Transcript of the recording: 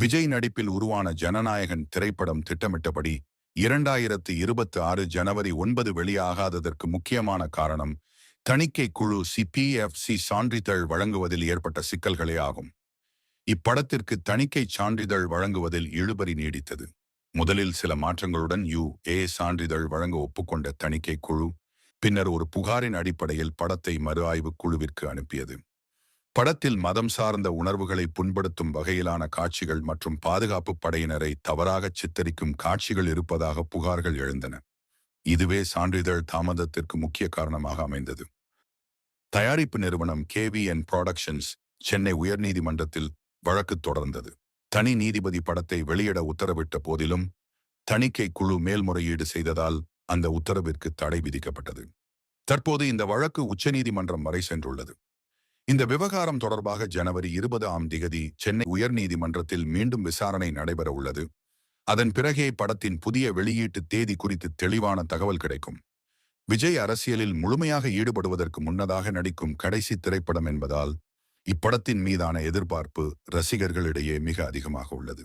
விஜய் நடிப்பில் உருவான ஜனநாயகன் திரைப்படம் திட்டமிட்டபடி இரண்டாயிரத்து இருபத்தி ஆறு ஜனவரி ஒன்பது வெளியாகாததற்கு முக்கியமான காரணம் தணிக்கை குழு சிபிஎஃப்சி சான்றிதழ் வழங்குவதில் ஏற்பட்ட சிக்கல்களே ஆகும். இப்படத்திற்கு தணிக்கை சான்றிதழ் வழங்குவதில் இழுபறி நீடித்தது. முதலில் சில மாற்றங்களுடன் யு ஏ சான்றிதழ் வழங்க ஒப்புக்கொண்ட தணிக்கை குழு பின்னர் ஒரு புகாரின் அடிப்படையில் படத்தை மறு ஆய்வு குழுவிற்கு அனுப்பியது. படத்தில் மதம் சார்ந்த உணர்வுகளை புண்படுத்தும் வகையிலான காட்சிகள் மற்றும் பாதுகாப்பு படையினரை தவறாக சித்தரிக்கும் காட்சிகள் இருப்பதாக புகார்கள் எழுந்தன. இதுவே சான்றிதழ் தாமதத்திற்கு முக்கிய காரணமாக அமைந்தது. தயாரிப்பு நிறுவனம் கேவிஎன் ப்ராடக்ஷன்ஸ் சென்னை உயர்நீதிமன்றத்தில் வழக்கு தொடர்ந்தது. தனி நீதிபதி படத்தை வெளியிட உத்தரவிட்ட போதிலும் தணிக்கை குழு மேல்முறையீடு செய்ததால் அந்த உத்தரவிற்கு தடை விதிக்கப்பட்டது. தற்போது இந்த வழக்கு உச்சநீதிமன்றம் வரை சென்றுள்ளது. இந்த விவகாரம் தொடர்பாக ஜனவரி இருபது ஆம் திகதி சென்னை உயர்நீதிமன்றத்தில் மீண்டும் விசாரணை நடைபெற உள்ளது. அதன் பிறகே படத்தின் புதிய வெளியீட்டு தேதி குறித்து தெளிவான தகவல் கிடைக்கும். விஜய் அரசியலில் முழுமையாக ஈடுபடுவதற்கு முன்னதாக நடிக்கும் கடைசி திரைப்படம் என்பதால் இப்படத்தின் மீதான எதிர்பார்ப்பு ரசிகர்களிடையே மிக அதிகமாக உள்ளது.